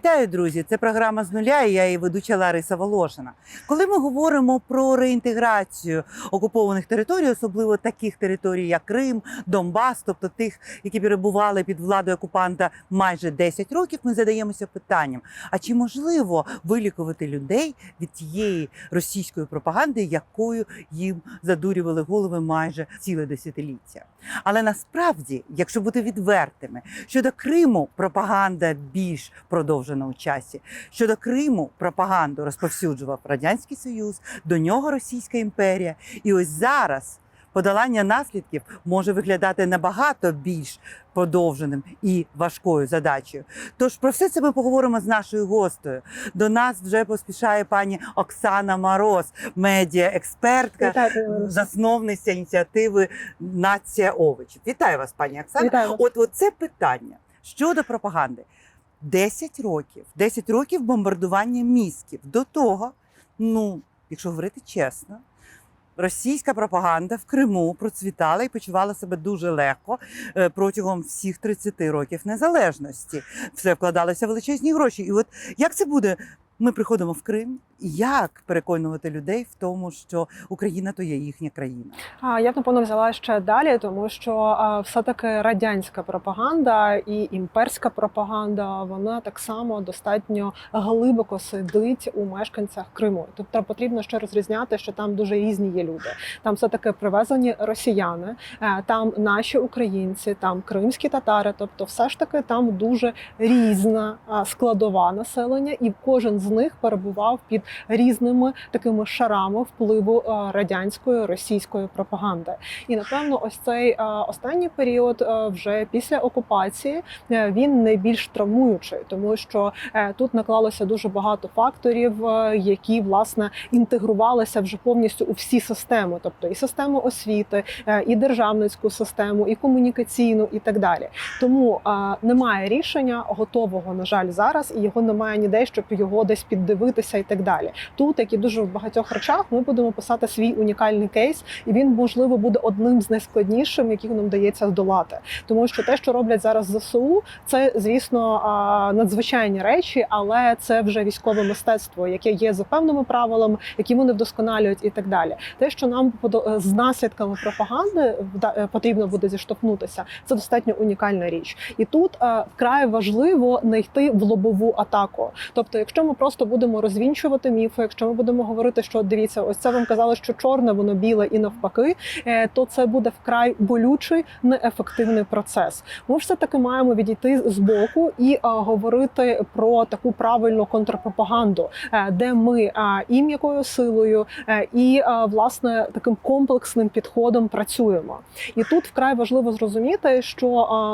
Вітаю, друзі! Це програма з нуля. і Я її ведуча Лариса Волошина. Коли ми говоримо про реінтеграцію окупованих територій, особливо таких територій, як Крим, Донбас, тобто тих, які перебували під владою окупанта майже 10 років, ми задаємося питанням: а чи можливо вилікувати людей від тієї російської пропаганди, якою їм задурювали голови майже ціле десятиліття? Але насправді, якщо бути відвертими, щодо Криму пропаганда більш продовжена у часі. Щодо Криму пропаганду розповсюджував Радянський Союз, до нього Російська імперія. І ось зараз подолання наслідків може виглядати набагато більш подовженим і важкою задачею. Тож про все це ми поговоримо з нашою гостею. До нас вже поспішає пані Оксана Мороз, медіаекспертка, засновниця ініціативи Нація овочів. Вітаю вас, пані Оксана. Вітаю. От, от це питання щодо пропаганди. 10 років, 10 років бомбардування мізків. До того, ну, якщо говорити чесно, російська пропаганда в Криму процвітала і почувала себе дуже легко е, протягом всіх 30 років незалежності. Все вкладалося в величезні гроші. І от як це буде? Ми приходимо в Крим, як переконувати людей в тому, що Україна то є їхня країна. А я б напевно взяла ще далі, тому що все-таки радянська пропаганда і імперська пропаганда вона так само достатньо глибоко сидить у мешканцях Криму. Тобто потрібно ще розрізняти, що там дуже різні є люди. Там все таки привезені росіяни, е, там наші українці, там кримські татари. Тобто, все ж таки там дуже різна складова населення, і кожен з них перебував під різними такими шарами впливу е, радянської російської пропаганди. І напевно, ось цей е, останній період, е, вже після окупації, він найбільш травмуючий, тому що тут наклалося дуже багато факторів, які власне інтегрувалися вже повністю у всі системи, тобто і систему освіти, і державницьку систему, і комунікаційну, і так далі. Тому немає рішення готового, на жаль, зараз, і його немає ніде, щоб його десь піддивитися і так далі. Тут, як і дуже в багатьох речах, ми будемо писати свій унікальний кейс, і він можливо буде одним з найскладніших, яких нам вдається здолати. Тому що те, що роблять зараз ЗСУ, це звісно надзвичайні речі, але це вже військове мистецтво, яке є за певними правилами, які вони вдосконалюють, і так далі. Те, що нам подо- з наслідками пропаганди е, потрібно буде зіштовхнутися, це достатньо унікальна річ. І тут е, вкрай важливо не йти в лобову атаку. Тобто, якщо ми просто будемо розвінчувати міфи, якщо ми будемо говорити, що дивіться, ось це вам казали, що чорне, воно біле і навпаки, е, то це буде вкрай болючий, неефективний процес. Ми все таки маємо відійти з боку і е, говорити про таку правильну контрпропаганду, е, де ми і м'якою силою, і власне таким комплексним підходом працюємо. І тут вкрай важливо зрозуміти, що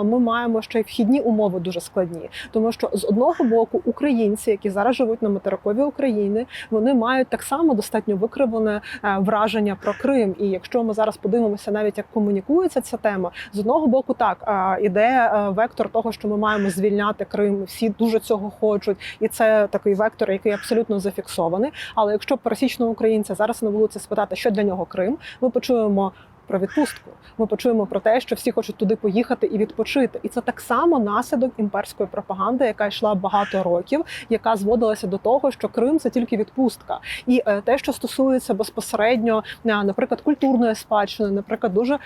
ми маємо ще й вхідні умови дуже складні, тому що з одного боку українці, які зараз живуть на материкові України, вони мають так само достатньо викривлене е, враження про Крим. І якщо ми зараз подивимося, навіть як комунікується ця тема, з одного боку, так е, іде е, вектор того, що ми маємо звільняти Крим. Всі дуже цього хочуть, і це такий вектор, який абсолютно зафіксований. Але якщо пересічного українця зараз на вулиці спитати, що для нього Крим, ми почуємо. Про відпустку. Ми почуємо про те, що всі хочуть туди поїхати і відпочити, і це так само наслідок імперської пропаганди, яка йшла багато років, яка зводилася до того, що Крим це тільки відпустка, і е, те, що стосується безпосередньо, е, наприклад, культурної спадщини, наприклад, дуже е,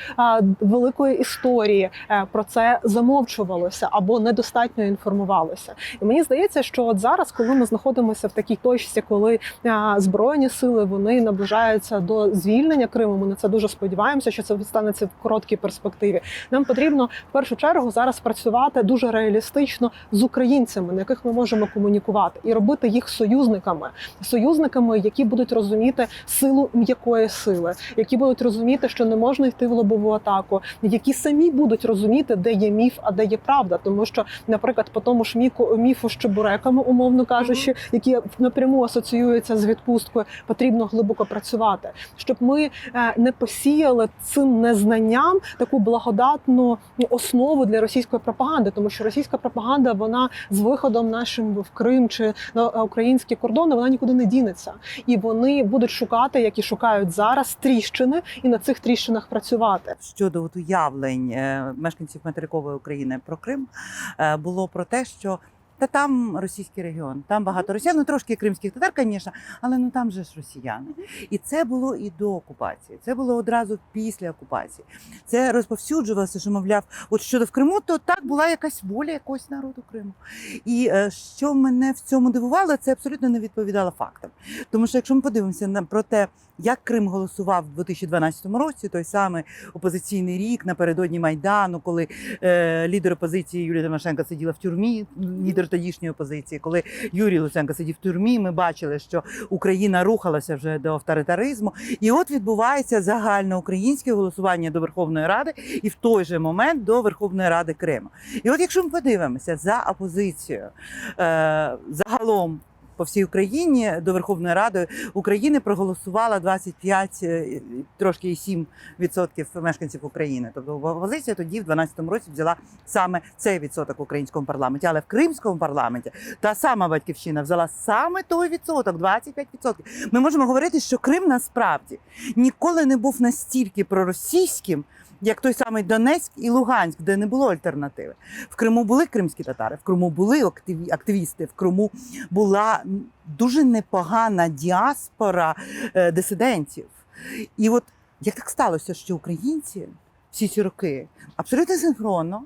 великої історії, про це замовчувалося або недостатньо інформувалося. І мені здається, що от зараз, коли ми знаходимося в такій точці, коли збройні сили вони наближаються до звільнення Криму, ми на це дуже сподіваємося, що це станеться в короткій перспективі. Нам потрібно в першу чергу зараз працювати дуже реалістично з українцями, на яких ми можемо комунікувати, і робити їх союзниками, союзниками, які будуть розуміти силу м'якої сили, які будуть розуміти, що не можна йти в лобову атаку, які самі будуть розуміти, де є міф, а де є правда. Тому що, наприклад, по тому ж міку міфу з чебуреками, умовно кажучи, які напряму асоціюються з відпусткою, потрібно глибоко працювати, щоб ми е, не посіяли цим незнанням таку благодатну основу для російської пропаганди, тому що російська пропаганда вона з виходом нашим в Крим чи на українські кордони вона нікуди не дінеться, і вони будуть шукати, як і шукають зараз, тріщини, і на цих тріщинах працювати. щодо от уявлень е, мешканців материкової України про Крим е, було про те, що Та там російський регіон, там багато росіян, ну трошки кримських татар, звісно, але ну там же ж росіяни. І це було і до окупації. Це було одразу після окупації. Це розповсюджувалося, що мовляв, от щодо в Криму, то так була якась воля якогось народу Криму. І е, що мене в цьому дивувало, це абсолютно не відповідало фактам. Тому що якщо ми подивимося на про те, як Крим голосував в 2012 році, той самий опозиційний рік напередодні майдану, коли е, лідер опозиції Юлія Тимошенко сиділа в тюрмі, лідер тодішньої опозиції, коли Юрій Луценко сидів в тюрмі, ми бачили, що Україна рухалася вже до авторитаризму. І от відбувається загальноукраїнське голосування до Верховної Ради і в той же момент до Верховної Ради Криму. І от якщо ми подивимося за опозицією е, загалом. По всій Україні до Верховної Ради України проголосувала 25, е, трошки і 7 відсотків мешканців України. Тобто опозиція тоді в 12-му році взяла саме цей відсоток в українському парламенті. Але в кримському парламенті та сама батьківщина взяла саме той відсоток 25%. Ми можемо говорити, що Крим насправді ніколи не був настільки проросійським. Як той самий Донецьк і Луганськ, де не було альтернативи. В Криму були кримські татари, в Криму були активі- активісти, в Криму була дуже непогана діаспора е, дисидентів. І от як так сталося, що українці всі ці роки абсолютно синхронно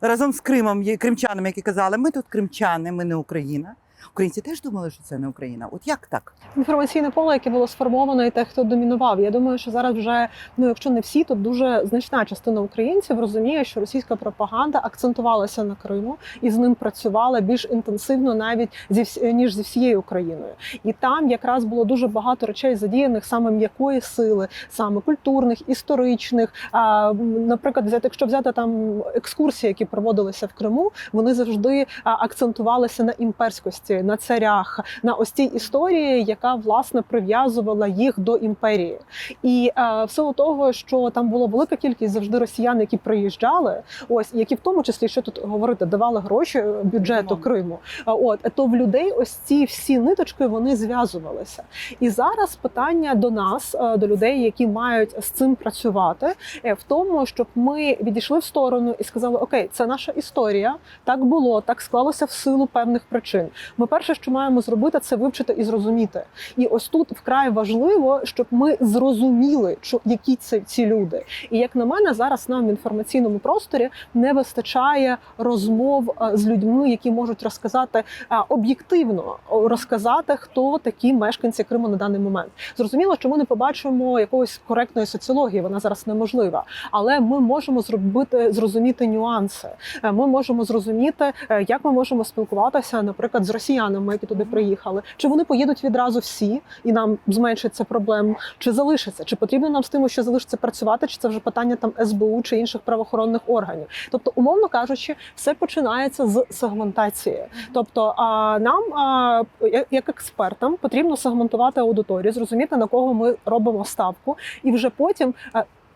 разом з Кримом, є кримчанами, які казали, ми тут кримчани, ми не Україна. Українці теж думали, що це не Україна. От як так? інформаційне поле, яке було сформовано, і те, хто домінував. Я думаю, що зараз вже ну, якщо не всі, то дуже значна частина українців розуміє, що російська пропаганда акцентувалася на Криму і з ним працювала більш інтенсивно, навіть зі ніж зі всією Україною. І там якраз було дуже багато речей задіяних саме м'якої сили, саме культурних, історичних. А, наприклад, взяти, якщо взяти там екскурсії, які проводилися в Криму, вони завжди акцентувалися на імперськості, на царях, на ось цій історії, яка власне прив'язувала їх до імперії. І е, в силу того, що там була велика кількість завжди росіян, які приїжджали, ось які в тому числі що тут говорити, давали гроші е, бюджету Криму. От то в людей ось ці всі ниточки вони зв'язувалися. І зараз питання до нас, е, до людей, які мають з цим працювати, е, в тому, щоб ми відійшли в сторону і сказали: Окей, це наша історія, так було, так склалося в силу певних причин. Ми перше, що маємо зробити, це вивчити і зрозуміти. І ось тут вкрай важливо, щоб ми зрозуміли, що які це ці люди. І як на мене, зараз нам в інформаційному просторі не вистачає розмов е, з людьми, які можуть розказати е, об'єктивно розказати, хто такі мешканці Криму на даний момент. Зрозуміло, що ми не побачимо якоїсь коректної соціології, вона зараз неможлива. Але ми можемо зробити зрозуміти нюанси. Е, Ми можемо зрозуміти, як ми можемо спілкуватися, наприклад, з росіянами, які туди приїхали. Чи вони поїдуть відразу всі і нам зменшиться проблем, чи залишиться? Чи потрібно нам з тим, що залишиться працювати, чи це вже питання там СБУ чи інших правоохоронних органів? Тобто, умовно кажучи, все починається з сегментації. Тобто, а нам, а, як- експертам, потрібно сегментувати аудиторію, зрозуміти на кого ми робимо ставку, і вже потім.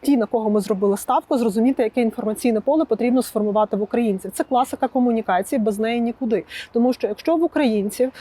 Ті, на кого ми зробили ставку, зрозуміти, яке інформаційне поле потрібно сформувати в українців. Це класика комунікації, без неї нікуди. Тому що якщо в українців,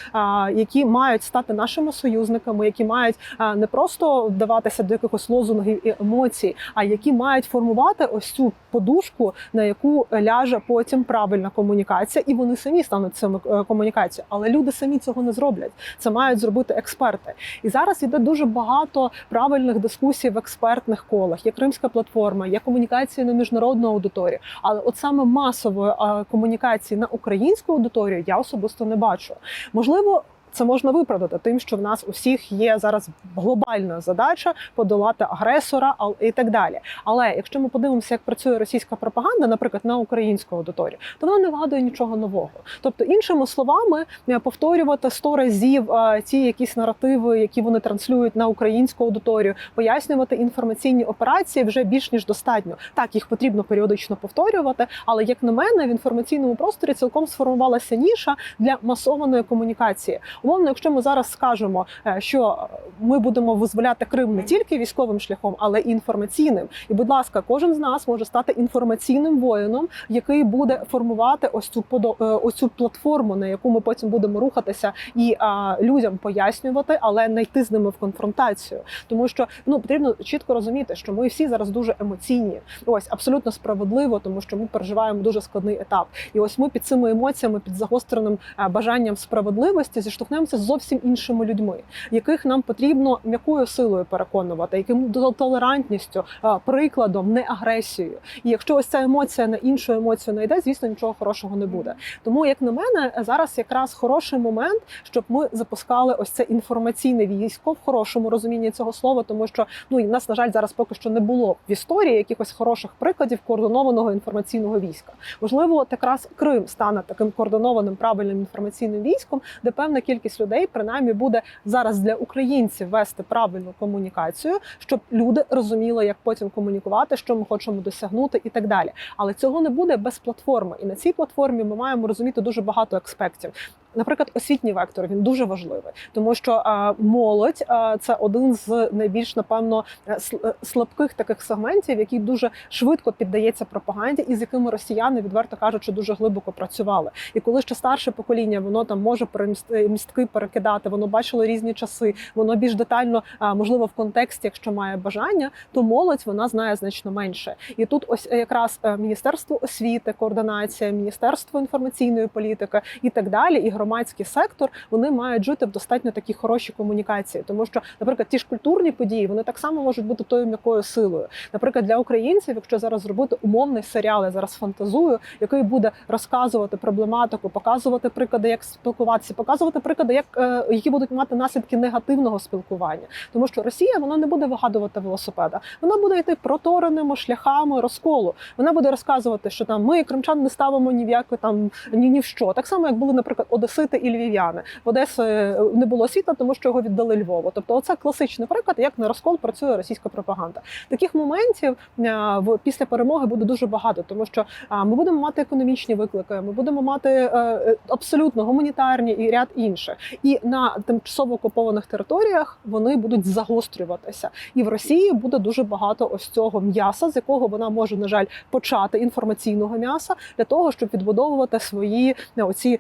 які мають стати нашими союзниками, які мають не просто вдаватися до якихось лозунгів і емоцій, а які мають формувати ось цю подушку, на яку ляже потім правильна комунікація, і вони самі стануть цими е, комунікацією. Але люди самі цього не зроблять. Це мають зробити експерти. І зараз іде дуже багато правильних дискусій в експертних колах. Є кримська платформа, є комунікації на міжнародну аудиторію. Але от саме масової комунікації на українську аудиторію я особисто не бачу. Можливо. Це можна виправдати тим, що в нас усіх є зараз глобальна задача подолати агресора і так далі. Але якщо ми подивимося, як працює російська пропаганда, наприклад, на українську аудиторію, то вона не вгадує нічого нового. Тобто, іншими словами, е, повторювати сто разів е, ті якісь наративи, які вони транслюють на українську аудиторію, пояснювати інформаційні операції вже більш ніж достатньо. Так, їх потрібно періодично повторювати, але як на мене, в інформаційному просторі цілком сформувалася ніша для масованої комунікації. Умовно, якщо ми зараз скажемо, е, що ми будемо визволяти Крим не тільки військовим шляхом, але й інформаційним. І, будь ласка, кожен з нас може стати інформаційним воїном, який буде формувати ось цю подо- е, ось цю платформу, на яку ми потім будемо рухатися і а, людям пояснювати, але не йти з ними в конфронтацію. Тому що ну потрібно чітко розуміти, що ми всі зараз дуже емоційні. Ось абсолютно справедливо, тому що ми переживаємо дуже складний етап. І ось ми під цими емоціями, під загостреним е, бажанням справедливості, зіштовхнемося з зовсім іншими людьми, яких нам потрібно м'якою силою переконувати, яким толерантністю, прикладом, не агресією. І якщо ось ця емоція на іншу емоцію не йде, звісно, нічого хорошого не буде. Тому, як на мене, зараз якраз хороший момент, щоб ми запускали ось це інформаційне військо в хорошому розумінні цього слова, тому що ну і в нас, на жаль, зараз поки що не було в історії якихось хороших прикладів координованого інформаційного війська. Можливо, якраз Крим стане таким координованим правильним інформаційним військом, де певна кількість людей принаймні буде зараз для українців вести правильну комунікацію, щоб люди розуміли, як потім комунікувати, що ми хочемо досягнути, і так далі. Але цього не буде без платформи. І на цій платформі ми маємо розуміти дуже багато експектів. Наприклад, освітній вектор він дуже важливий, тому що молодь це один з найбільш напевно е, е, слабких таких сегментів, який дуже швидко піддається пропаганді, і з якими росіяни відверто кажучи дуже глибоко працювали. І коли ще старше покоління, воно там може переміст- містки перекидати, воно бачило різні часи, воно більш детально можливо в контексті, якщо має бажання, то молодь вона знає значно менше. І тут ось е, якраз е, міністерство освіти, координація, міністерство інформаційної політики і так далі, і громадський сектор вони мають жити в достатньо такі хороші комунікації, тому що, наприклад, ті ж культурні події вони так само можуть бути тою м'якою силою. Наприклад, для українців, якщо зараз зробити умовний серіал, я зараз фантазую, який буде розказувати проблематику, показувати приклади, як спілкуватися, показувати приклади, як е, які будуть мати наслідки негативного спілкування, тому що Росія вона не буде вигадувати велосипеда, вона буде йти протореними шляхами розколу. Вона буде розказувати, що там ми кримчан не ставимо ні в яке там ні, ні в що. Так само, як були, наприклад, одесити і львів'яни. В Одесі е, не було світла, тому що його віддали Львову. Тобто, оце класичний приклад, як на розкол працює російська пропаганда. Таких моментів е, після перемоги буде дуже багато, тому що ми будемо мати економічні виклики, ми будемо мати е, абсолютно гуманітарні і ряд інших. І на тимчасово окупованих територіях вони будуть загострюватися. І в Росії буде дуже багато ось цього м'яса, з якого вона може, на жаль, почати інформаційного м'яса для того, щоб відбудовувати свої оці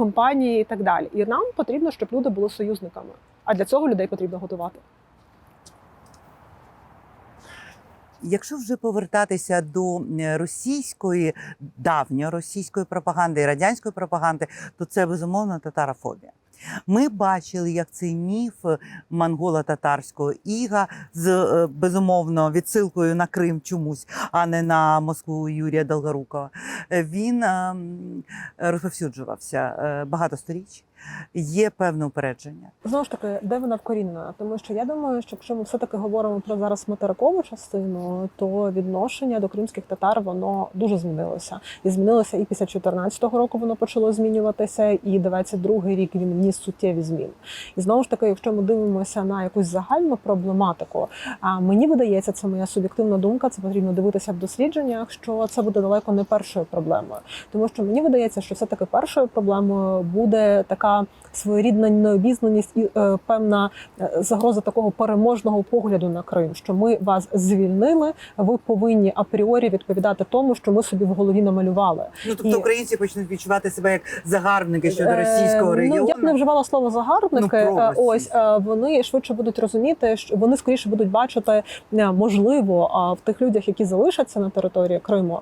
компанії і так далі. І нам потрібно, щоб люди були союзниками. А для цього людей потрібно готувати. Якщо вже повертатися до російської давньої російської пропаганди і радянської пропаганди, то це безумовно татарофобія. Ми бачили, як цей міф монголо-татарського іга з е, безумовно відсилкою на Крим чомусь, а не на Москву Юрія Долгорукова. е, Він ем, розповсюджувався е, багато сторіч. Є певне упередження. Знову ж таки, де вона вкорінена? Тому що я думаю, що якщо ми все таки говоримо про зараз материкову частину, то відношення до кримських татар воно дуже змінилося. І змінилося і після 14-го року воно почало змінюватися, і 22-й рік він вніс суттєві зміни. І знову ж таки, якщо ми дивимося на якусь загальну проблематику, а мені видається, це моя суб'єктивна думка. Це потрібно дивитися в дослідженнях, що це буде далеко не першою проблемою, тому що мені видається, що все таки першою проблемою буде така своєрідна необізнаність і е, певна е, загроза такого переможного погляду на Крим, що ми вас звільнили. Ви повинні апріорі відповідати тому, що ми собі в голові намалювали. Ну тобто І- українці почнуть відчувати себе як загарбники щодо Е, російського регіону. Ну, я б не вживала слово Ну, загарбники. про Е, Ось вони швидше будуть розуміти, що вони скоріше будуть бачити можливо в тих людях, які залишаться на території Криму,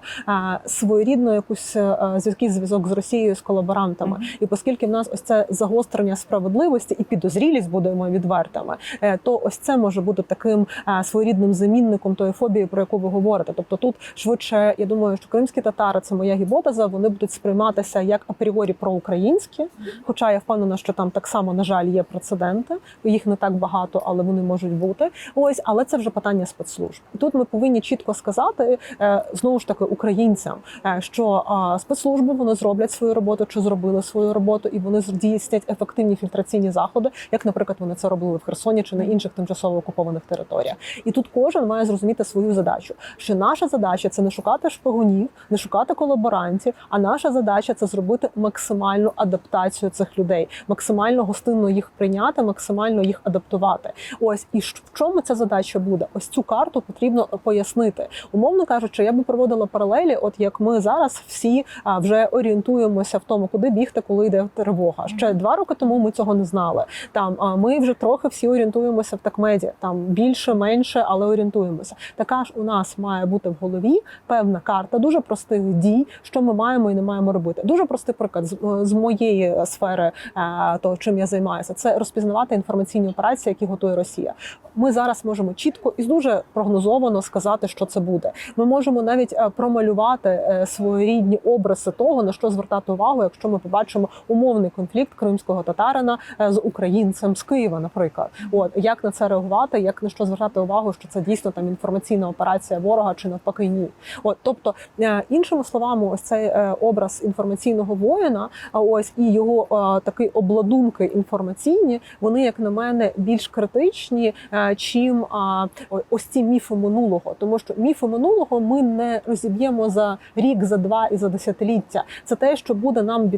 своєрідну якусь зв'язки зв'язок з Росією з колаборантами. Мгм. І оскільки в нас ось це загострення справедливості і підозрілість будемо відвертими, е, то ось це може бути таким е, своєрідним замінником тої фобії, про яку ви говорите. Тобто тут швидше, я думаю, що кримські татари це моя гіпотеза. Вони будуть сприйматися як апріорі проукраїнські, Хоча я впевнена, що там так само, на жаль, є прецеденти. Їх не так багато, але вони можуть бути. Ось, але це вже питання спецслужб. Тут ми повинні чітко сказати е, знову ж таки українцям, що спецслужби вони зроблять свою роботу чи зробили свою роботу, і вони здійснять ефективні фільтраційні заходи, як, наприклад, вони це робили в Херсоні чи на інших тимчасово окупованих територіях. І тут кожен має зрозуміти свою задачу. Що наша задача це не шукати шпигунів, не шукати колаборантів. А наша задача це зробити максимальну адаптацію цих людей, максимально гостинно їх прийняти, максимально їх адаптувати. Ось і в чому ця задача буде? Ось цю карту потрібно пояснити. Умовно кажучи, я би проводила паралелі, от як ми зараз всі вже орієнтуємося в тому, куди бігти, коли йде тривога. Ще два роки тому ми цього не знали. Там а, ми вже трохи всі орієнтуємося в такмеді, там більше, менше, але орієнтуємося. Така ж у нас має бути в голові певна карта дуже простих дій, що ми маємо і не маємо робити. Дуже простий приклад з, з моєї сфери, е, того, чим я займаюся, це розпізнавати інформаційні операції, які готує Росія. Ми зараз можемо чітко і дуже прогнозовано сказати, що це буде. Ми можемо навіть е, промалювати е, своєрідні образи того, на що звертати увагу, якщо ми побачимо умовний конфлікт кримського татарина е, з українцем з Києва, наприклад. От як на це реагувати, як на що звертати увагу, що це дійсно там інформаційна операція ворога чи навпаки ні. От тобто, е, іншими словами, ось цей е, образ інформаційного воїна, а ось і його такий обладунки інформаційні, вони, як на мене, більш критичні, чим ось ці міфи минулого. Тому що міфи минулого ми не розіб'ємо за рік, за два і за десятиліття. Це те, що буде нам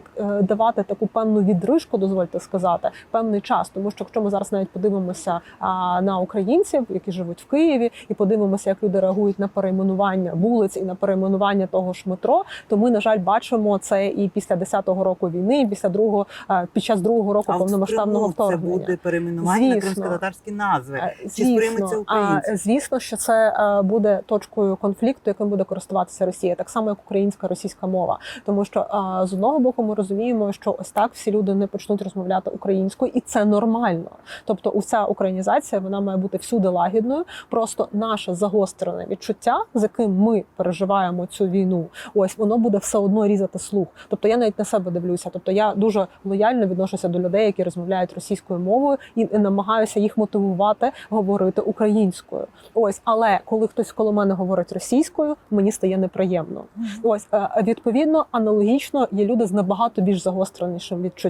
давати таку певну відрижку, дозвольте сказати, певний час. Тому що якщо ми зараз навіть подивимося а, на українців, які живуть в Києві, і подивимося, як люди реагують на перейменування вулиць і на перейменування того ж метро, то ми, на жаль, бачимо це і після 10-го року війни, і після другого під час другого року А повномасштабного Криму це вторгнення. буде перейменування на Звісно. кримсько-татарські назви. Е, Чи сприйметься а, звісно, що це буде точкою конфлікту, яким буде користуватися Росія, так само як українська російська мова. Тому що з одного боку ми розуміємо, що ось так всі люди не почнуть розмовляти українською, і це нормально. Тобто, уся українізація вона має бути всюди лагідною. Просто наше загострене відчуття, з яким ми переживаємо цю війну, ось воно буде все одно різати слух. Тобто я навіть на себе дивлюся. Тобто я дуже лояльно відношуся до людей, які розмовляють російською мовою, і намагаюся їх мотивувати говорити українською. Ось, але коли хтось коло мене говорить російською, мені стає неприємно. Ось е, відповідно, аналогічно є люди з набагато більш загостренішим відчуттям,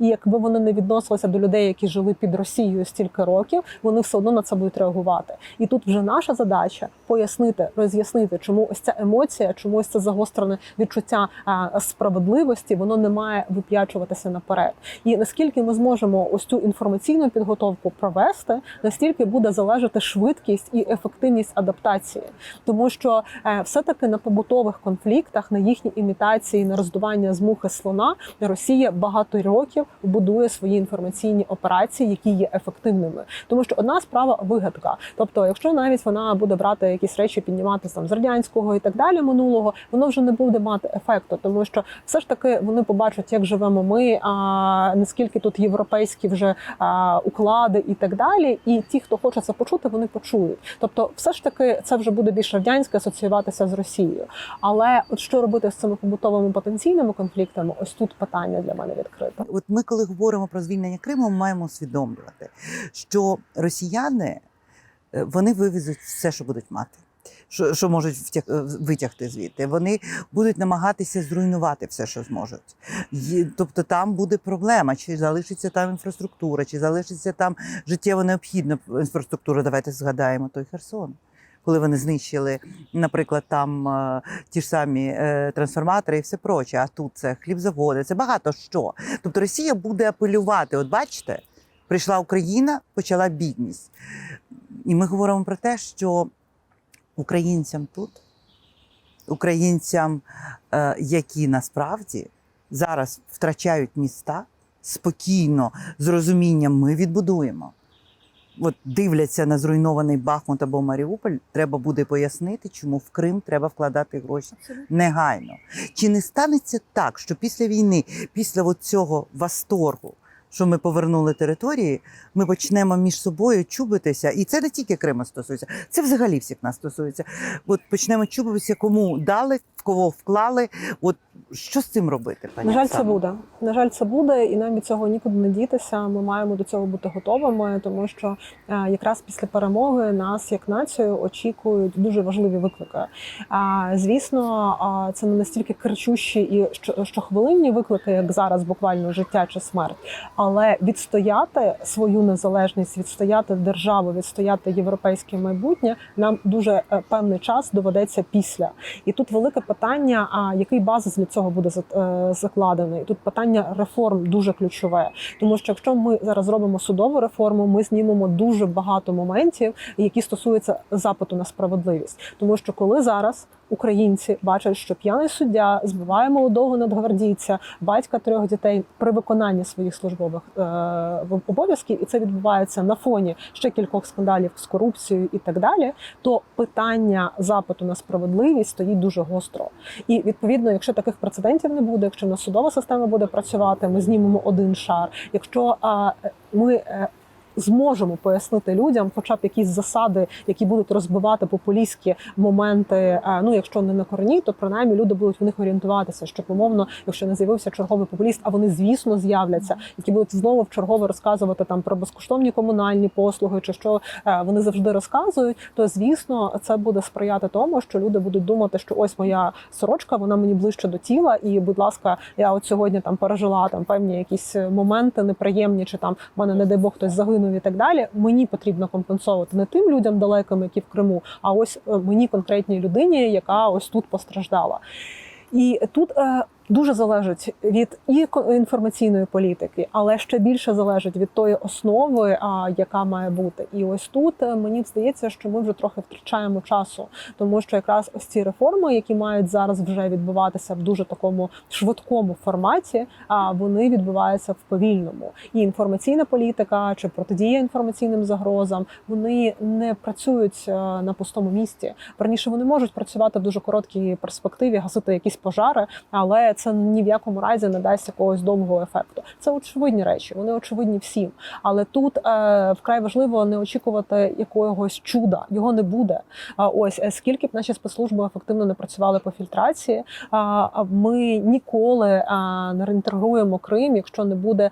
і якби вони не відносилися до людей, які жили під Росією стільки років, вони все одно на це будуть реагувати. І тут вже наша задача пояснити, роз'яснити, чому ось ця емоція, чому ось це загострене відчуття е, справедливості, воно не має вип'ячуватися наперед. І наскільки ми зможемо ось цю інформаційну підготовку провести, настільки буде залежати швидкість і ефективність адаптації, тому що е, все-таки на побутових конфліктах, на їхній імітації, на роздування з мухи слона Росія багато років будує свої інформаційні операції, які є ефективними. Тому що одна справа вигадка. Тобто, якщо навіть вона буде брати якісь речі, піднімати там з радянського і так далі минулого, воно вже не буде мати ефекту, тому що все ж таки вони побачать, як живемо ми, а наскільки тут європейські вже а, уклади і так далі. І ті, хто хоче це почути, вони почують. Тобто, все ж таки, це вже буде більш радянське асоціюватися з Росією. Але от що робити з цими побутовими потенційними конфліктами? Ось тут питання для мене відкрите. От ми, коли говоримо про звільнення Криму, маємо усвідомлювати, що росіяни е, вони вивезуть все, що будуть мати. Що, що можуть втяг, е, витягти звідти, вони будуть намагатися зруйнувати все, що зможуть. Є- Тобто там буде проблема, чи залишиться там інфраструктура, чи залишиться там життєво необхідна інфраструктура. Давайте згадаємо той Херсон. Коли вони знищили, наприклад, там е, ті ж самі е, трансформатори і все проче, а тут це хлібзаводи, це багато що. Тобто Росія буде апелювати. От бачите, прийшла Україна, почала бідність. І ми говоримо про те, що українцям тут, українцям, е, які насправді зараз втрачають міста, спокійно, з розумінням ми відбудуємо. От дивляться на зруйнований Бахмут або Маріуполь, треба буде пояснити, чому в Крим треба вкладати гроші негайно. Чи не станеться так, що після війни, після от цього восторгу, що ми повернули території, ми почнемо між собою чубитися, і це не тільки Криму стосується, це взагалі всіх нас стосується. От почнемо чубитися, кому дали, в кого вклали. От Що з цим робити? Пані На жаль, це буде. На жаль, це буде, і нам від цього нікуди не дітися. Ми маємо до цього бути готовими, тому що е, якраз після перемоги нас, як націю, очікують дуже важливі виклики. А звісно, а, це не настільки кричущі і що- щохвилинні виклики, як зараз, буквально життя чи смерть, але відстояти свою незалежність, відстояти державу, відстояти європейське майбутнє нам дуже е, певний час доведеться після. І тут велике питання: а який базис для цього буде за- е, закладений? Тут питання реформ дуже ключове, тому що якщо ми зараз зробимо судову реформу, ми знімемо дуже багато моментів, які стосуються запиту на справедливість, тому що коли зараз. Українці бачать, що п'яний суддя збиває молодого надгвардійця, батька трьох дітей при виконанні своїх службових е, обов'язків, і це відбувається на фоні ще кількох скандалів з корупцією і так далі. То питання запиту на справедливість стоїть дуже гостро. І відповідно, якщо таких прецедентів не буде, якщо на судова система буде працювати, ми знімемо один шар. Якщо а, ми е, зможемо пояснити людям, хоча б якісь засади, які будуть розбивати популістські моменти. е, Ну, якщо не на короні, то принаймні люди будуть в них орієнтуватися, щоб умовно, якщо не з'явився черговий популіст, а вони звісно з'являться, які будуть знову в чергове розказувати там про безкоштовні комунальні послуги, чи що е, вони завжди розказують, то звісно це буде сприяти тому, що люди будуть думати, що ось моя сорочка, вона мені ближче до тіла, і будь ласка, я от сьогодні там пережила там певні якісь моменти неприємні, чи там в мене, не дай Бог, хтось загинув і так далі. Мені потрібно компенсувати не тим людям далеким, які в Криму, а ось е, мені конкретній людині, яка ось тут постраждала. І тут е, дуже залежить від і інформаційної політики, але ще більше залежить від тої основи, яка має бути. І ось тут е, мені здається, що ми вже трохи втрачаємо часу, тому що якраз ось ці реформи, які мають зараз вже відбуватися в дуже такому швидкому форматі, а вони відбуваються в повільному. І інформаційна політика чи протидія інформаційним загрозам вони не працюють е, на пустому місці. Верніше вони можуть працювати в дуже короткій перспективі, гасити якісь пожари, але це ні в якому разі не дасть якогось довгого ефекту. Це очевидні речі, вони очевидні всім. Але тут е, вкрай важливо не очікувати якогось чуда. Його не буде. А ось е, скільки б наші спецслужби ефективно не працювали по фільтрації, а, ми ніколи не реінтегруємо Крим, якщо не буде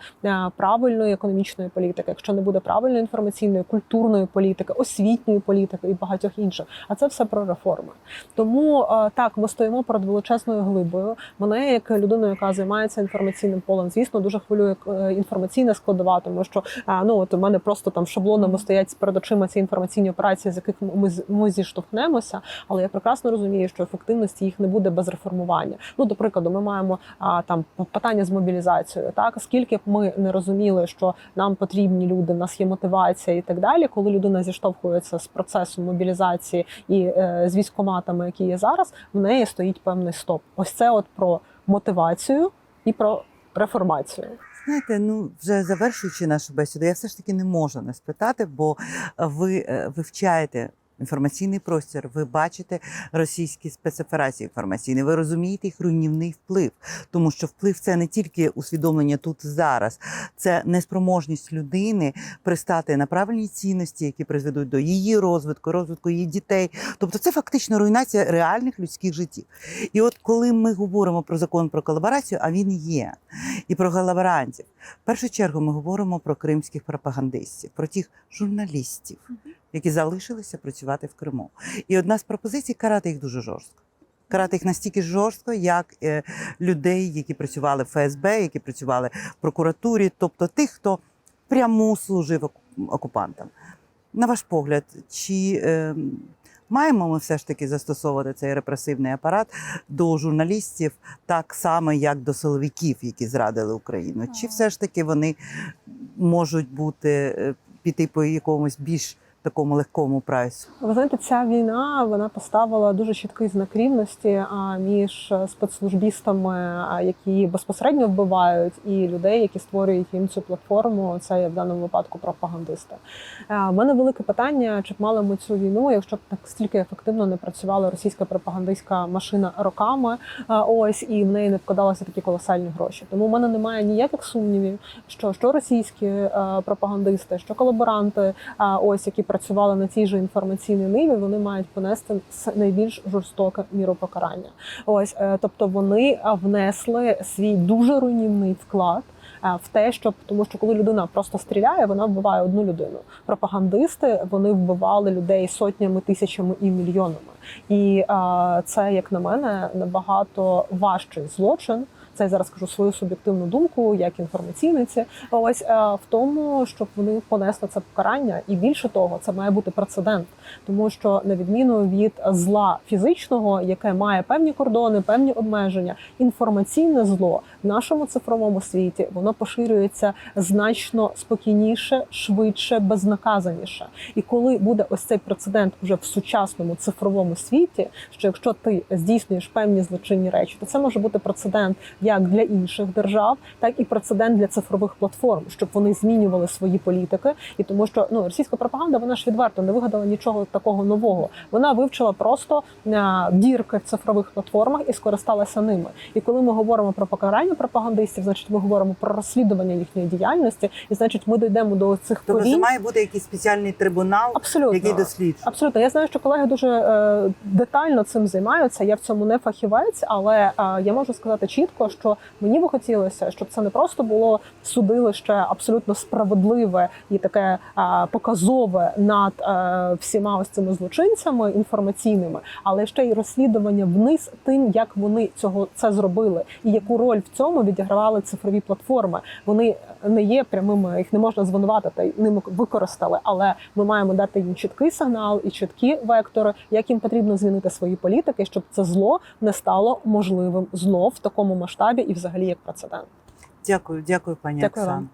правильної економічної політики, якщо не буде правильної інформаційної, культурної політики, освітньої політики і багатьох інших. А це все про реформи. Тому так, ми стоїмо перед величезною глибою. Мене, як людину, яка займається інформаційним полем, звісно, дуже хвилює е, інформаційна складова, тому що е, ну от у мене просто там шаблонами стоять перед очима ці інформаційні операції, з яких ми ми зіштовхнемося. Але я прекрасно розумію, що ефективності їх не буде без реформування. Ну, до прикладу, ми маємо там питання з мобілізацією. Так скільки б ми не розуміли, що нам потрібні люди, в нас є мотивація і так далі, коли людина зіштовхується з процесом мобілізації і е, з військоматами, які є зараз, в неї стоїть певний стоп. Ось це от про мотивацію і про реформацію. Знаєте, ну вже завершуючи нашу бесіду, я все ж таки не можу не спитати, бо ви е, вивчаєте. Інформаційний простір, ви бачите російські спецоперації інформаційні, ви розумієте їх руйнівний вплив, тому що вплив це не тільки усвідомлення тут зараз, це неспроможність людини пристати на правильні цінності, які призведуть до її розвитку, розвитку її дітей. Тобто, це фактично руйнація реальних людських життів. І от коли ми говоримо про закон про колаборацію, а він є, і про колаборантів, в першу чергу ми говоримо про кримських пропагандистів, про тих журналістів, які залишилися працювати в Криму. І одна з пропозицій карати їх дуже жорстко. Карати їх настільки жорстко, як е, людей, які працювали в ФСБ, які працювали в прокуратурі, тобто тих, хто пряму служив окупантам. На ваш погляд, чи е, маємо ми все ж таки застосовувати цей репресивний апарат до журналістів так само, як до силовиків, які зрадили Україну? Чи все ж таки вони можуть бути е, піти по якомусь більш такому легкому прайсу? Ви знаєте, ця війна вона поставила дуже чіткий знак рівності між спецслужбістами, які безпосередньо вбивають, і людей, які створюють їм цю платформу. Це є в даному випадку пропагандисти. Е, У мене велике питання: чи б мали ми цю війну, якщо б так стільки ефективно не працювала російська пропагандистська машина роками? Ось і в неї не вкладалися такі колосальні гроші. Тому в мене немає ніяких сумнівів, що що російські е, пропагандисти, що колаборанти, ось які працювали на цій же інформаційній ниві, вони мають понести найбільш жорстоке міропокарання. Ось, е, тобто вони внесли свій дуже руйнівний вклад. е, В те, щоб тому, що коли людина просто стріляє, вона вбиває одну людину. Пропагандисти вони вбивали людей сотнями, тисячами і мільйонами. І а, це, як на мене, набагато важчий злочин. Це я зараз кажу свою суб'єктивну думку, як інформаційниці. Ось е, в тому, щоб вони понесли це покарання, і більше того, це має бути прецедент, тому що на відміну від зла фізичного, яке має певні кордони, певні обмеження, інформаційне зло в нашому цифровому світі воно поширюється значно спокійніше, швидше, безнаказаніше. І коли буде ось цей прецедент вже в сучасному цифровому світі, що якщо ти здійснюєш певні злочинні речі, то це може бути прецедент як для інших держав, так і прецедент для цифрових платформ, щоб вони змінювали свої політики. І тому, що ну російська пропаганда вона ж відверто не вигадала нічого такого нового. Вона вивчила просто е, дірки в цифрових платформах і скористалася ними. І коли ми говоримо про покарання пропагандистів, значить ми говоримо про розслідування їхньої діяльності, і значить ми дійдемо до цих Тобто це має бути якийсь спеціальний трибунал, Абсолютно який досліджує. Абсолютно, я знаю, що колеги дуже е, детально цим займаються. Я в цьому не фахівець, але е, я можу сказати чітко, що мені би хотілося, щоб це не просто було судилище абсолютно справедливе і таке е, показове над е, всіма ось цими злочинцями інформаційними, але ще й розслідування вниз тим, як вони цього це зробили, і яку роль в цьому відігравали цифрові платформи. Вони не є прямими, їх не можна звинуватити, ними використали, але ми маємо дати їм чіткий сигнал і чіткі вектори, як їм потрібно змінити свої політики, щоб це зло не стало можливим знов в такому масштабі і взагалі як прецедент. Дякую, дякую, пані. Оксано.